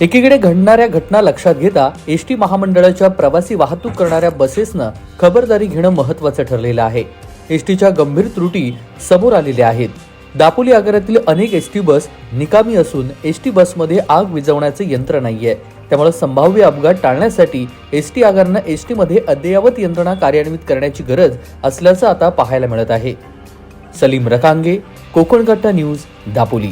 एकीकडे घडणाऱ्या घटना लक्षात घेता एस टी महामंडळाच्या प्रवासी वाहतूक करणाऱ्या बसेसनं खबरदारी घेणं महत्वाचं ठरलेलं आहे. एस टीच्या गंभीर त्रुटी समोर आलेल्या आहेत. दापोली आगारातील अनेक एस टी बस निकामी असून एस टी बसमध्ये आग विझवण्याचं यंत्र नाहीये. त्यामुळे संभाव्य अपघात टाळण्यासाठी एस टी आगारानं एस टीमध्ये अद्ययावत यंत्रणा कार्यान्वित करण्याची गरज असल्याचं आता पाहायला मिळत आहे. सलीम रकांगे कोकणकट्टा न्यूज दापोली.